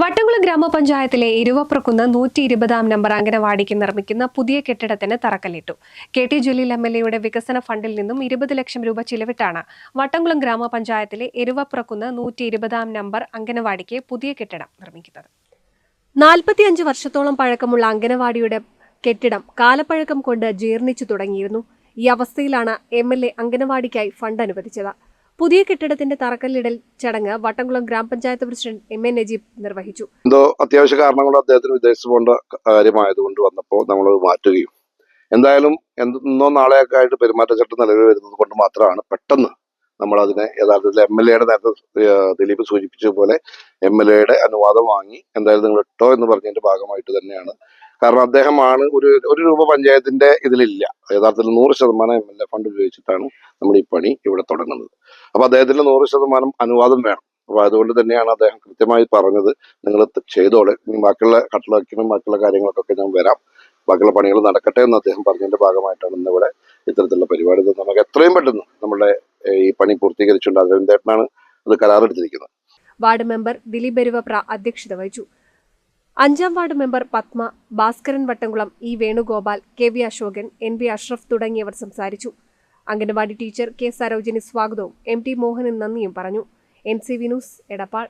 വട്ടംകുളം ഗ്രാമപഞ്ചായത്തിലെ ഇരുവപ്രക്കുന്ന് നൂറ്റി ഇരുപതാം നമ്പർ അംഗനവാടിക്ക് നിർമ്മിക്കുന്ന പുതിയ കെട്ടിടത്തിന് തറക്കല്ലിട്ടു. K T Jaleel M L എയുടെ വികസന ഫണ്ടിൽ നിന്നും ഇരുപത് ലക്ഷം രൂപ ചിലവിട്ടാണ് വട്ടംകുളം ഗ്രാമപഞ്ചായത്തിലെ ഇരുവപ്രക്കുന്ന് നൂറ്റി ഇരുപതാം നമ്പർ അംഗനവാടിക്ക് പുതിയ കെട്ടിടം നിർമ്മിക്കുന്നത്. നാൽപ്പത്തിയഞ്ച് വർഷത്തോളം പഴക്കമുള്ള അംഗനവാടിയുടെ കെട്ടിടം കാലപ്പഴക്കം കൊണ്ട് ജീർണിച്ചു തുടങ്ങിയിരുന്നു. ഈ അവസ്ഥയിലാണ് എം എൽ എ അംഗനവാടിക്കായി ഫണ്ട് അനുവദിച്ചത്. പുതിയ കെട്ടിടത്തിന്റെ തറക്കല്ലിടൽ ചടങ്ങ് വട്ടംകുളം ഗ്രാമപഞ്ചായത്ത് പ്രസിഡന്റ് എം എ നജീബ് നിർവഹിച്ചു. എന്തോ അത്യാവശ്യ കാരണങ്ങൾ കൊണ്ട് അദ്ദേഹത്തിന് വിദേശത്ത് പോകേണ്ട കാര്യമായതുകൊണ്ട് വന്നപ്പോൾ നമ്മൾ മാറ്റുകയും എന്തായാലും എന്നോ നാളെയൊക്കെ ആയിട്ട് പെരുമാറ്റച്ചട്ടം നിലവിൽ വരുന്നത് കൊണ്ട് മാത്രമാണ് പെട്ടെന്ന് നമ്മൾ അതിനെ യഥാർത്ഥത്തിൽ എം എൽ എയുടെ നേരത്തെ ദിലീപ് സൂചിപ്പിച്ചതുപോലെ എം എൽ എയുടെ അനുവാദം വാങ്ങി എന്തായാലും നിങ്ങൾ ഇട്ടോ എന്ന് പറഞ്ഞതിന്റെ ഭാഗമായിട്ട് തന്നെയാണ് കാരണം അദ്ദേഹമാണ് ഒരു ഒരു രൂപ പഞ്ചായത്തിന്റെ ഇതിലില്ല. യഥാർത്ഥത്തിൽ നൂറ് ശതമാനം എം എൽ എ ഫണ്ട് ഉപയോഗിച്ചിട്ടാണ് നമ്മൾ ഈ പണി ഇവിടെ തുടങ്ങുന്നത്. അപ്പൊ അദ്ദേഹത്തിന്റെ നൂറ് ശതമാനം അനുവാദം വേണം. അപ്പൊ അതുകൊണ്ട് തന്നെയാണ് അദ്ദേഹം കൃത്യമായി പറഞ്ഞത് നിങ്ങൾ ചെയ്തോളെ. ഇനി ബാക്കിയുള്ള കട്ടിളക്കിനും ബാക്കിയുള്ള കാര്യങ്ങൾക്കൊക്കെ ഞാൻ വരാം. ബാക്കിയുള്ള പണികൾ നടക്കട്ടെ എന്ന് അദ്ദേഹം പറഞ്ഞതിന്റെ ഭാഗമായിട്ടാണ് ഇന്നിവിടെ ഇത്തരത്തിലുള്ള പരിപാടി നമുക്ക് എത്രയും പെട്ടെന്ന് നമ്മുടെ ഈ പണി പൂർത്തീകരിച്ചുകൊണ്ട് അരവിന്ദേട്ടനാണ് അത് കരാറെടുത്തിരിക്കുന്നത് വാർഡ് മെമ്പർ ദിലീപ് എരുവപ്ര അധ്യക്ഷത വഹിച്ചു. അഞ്ചാം ward member Padma Bhaskaran Vattamkulam E Venugopal K V Ashokan N V Ashraf തുടങ്ങിയവർ സംസാരിച്ചു. അംഗനവാടി ടീച്ചർ കെ സരോജിനി സ്വാഗതവും എം ടി മോഹനൻ നന്ദിയും പറഞ്ഞു. N C Vinoos Edappal.